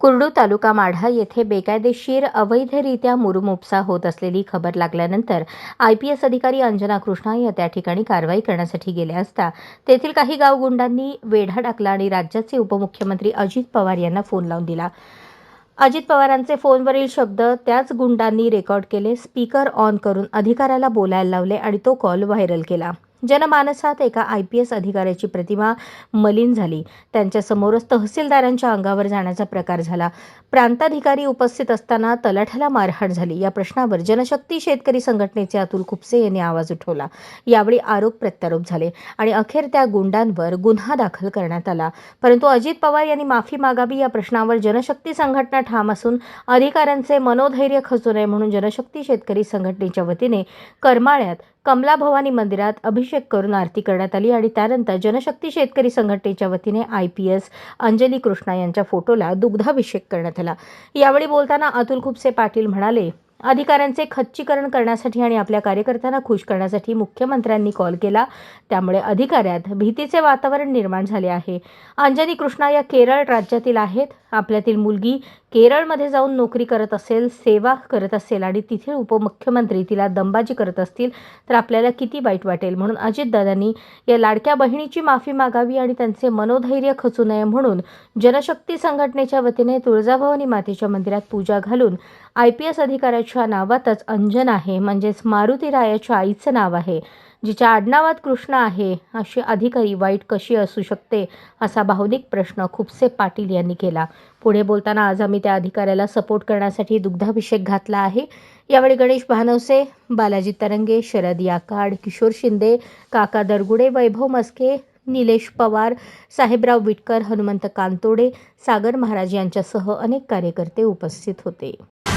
कुर्डू तालुका माढा येथे बेकायदेशीर अवैधरित्या मुरुमुपसा होत असलेली खबर लागल्यानंतर आय पी एस अधिकारी अंजना कृष्णा या त्या ठिकाणी कारवाई करण्यासाठी गेल्या असता तेथील काही गावगुंडांनी वेढा टाकला आणि राज्याचे उपमुख्यमंत्री अजित पवार यांना फोन लावून दिला. अजित पवारांचे फोनवरील शब्द त्याच गुंडांनी रेकॉर्ड केले स्पीकर ऑन करून अधिकाऱ्याला बोलायला लावले आणि तो कॉल व्हायरल केला. जनमानसात एका आय पी एस अधिकाऱ्याची प्रतिमा मलिन झाली. त्यांच्यासमोरच तहसीलदारांच्या अंगावर जाण्याचा प्रकार झाला. प्रांताधिकारी उपस्थित असताना तलाठ्याला मारहाण झाली. या प्रश्नावर जनशक्ती शेतकरी संघटनेचे अतुल खुपसे यांनी आवाज उठवला. यावेळी आरोप प्रत्यारोप झाले आणि अखेर त्या गुंडांवर गुन्हा दाखल करण्यात आला. परंतु अजित पवार यांनी माफी मागावी या प्रश्नावर जनशक्ती संघटना ठाम असून अधिकाऱ्यांचे मनोधैर्य खचू नये म्हणून जनशक्ती शेतकरी संघटनेच्या वतीने करमाळ्यात कमला भवानी मंदिरात अभिषेक करून आरती करण्यात आली आणि त्यानंतर जनशक्ती शेतकरी संघटनेच्या वतीने I P S Anjali Krishna यांच्या फोटोला दुग्धाभिषेक करण्यात आला. यावेळी बोलताना अतुल खुपसे पाटील म्हणाले अधिकाऱ्यांचे खच्चीकरण करण्यासाठी आणि आपल्या कार्यकर्त्यांना खुश करण्यासाठी मुख्यमंत्र्यांनी कॉल केला. त्यामुळे अधिकाऱ्यात भीतीचे वातावरण निर्माण झाले आहे. अंजनी कृष्णा या केरळ राज्यातील आहेत. आपल्यातील मुलगी केरळमध्ये जाऊन नोकरी करत असेल सेवा करत असेल आणि तिथे उपमुख्यमंत्री तिला दंबाजी करत असतील तर आपल्याला किती वाईट वाटेल? म्हणून अजितदादांनी या लाडक्या बहिणीची माफी मागावी आणि त्यांचे मनोधैर्य खचू नये म्हणून जनशक्ती संघटनेच्या वतीने तुळजाभवानी मातेच्या मंदिरात पूजा घालून आय पी एस अधिकाऱ्याची अधिकाऱ्याच्या नावातच अंजन आहे. म्हणजेच मारुती रायाच्या आईचं नाव आहे. जिच्या आडनावात कृष्ण आहे. अशी अधिकारी वाईट कशी असू शकते असा भावनिक प्रश्न खुपसे पाटील यांनी केला. पुढे बोलताना आज आम्ही त्या अधिकाऱ्याला सपोर्ट करण्यासाठी दुग्धाभिषेक घातला आहे. यावेळी गणेश भानवसे बालाजी तरंगे शरद याकाड किशोर शिंदे काका दरगुडे वैभव मस्के निलेश पवार साहेबराव विटकर हनुमंत कांतोडे सागर महाराज यांच्यासह अनेक कार्यकर्ते उपस्थित होते.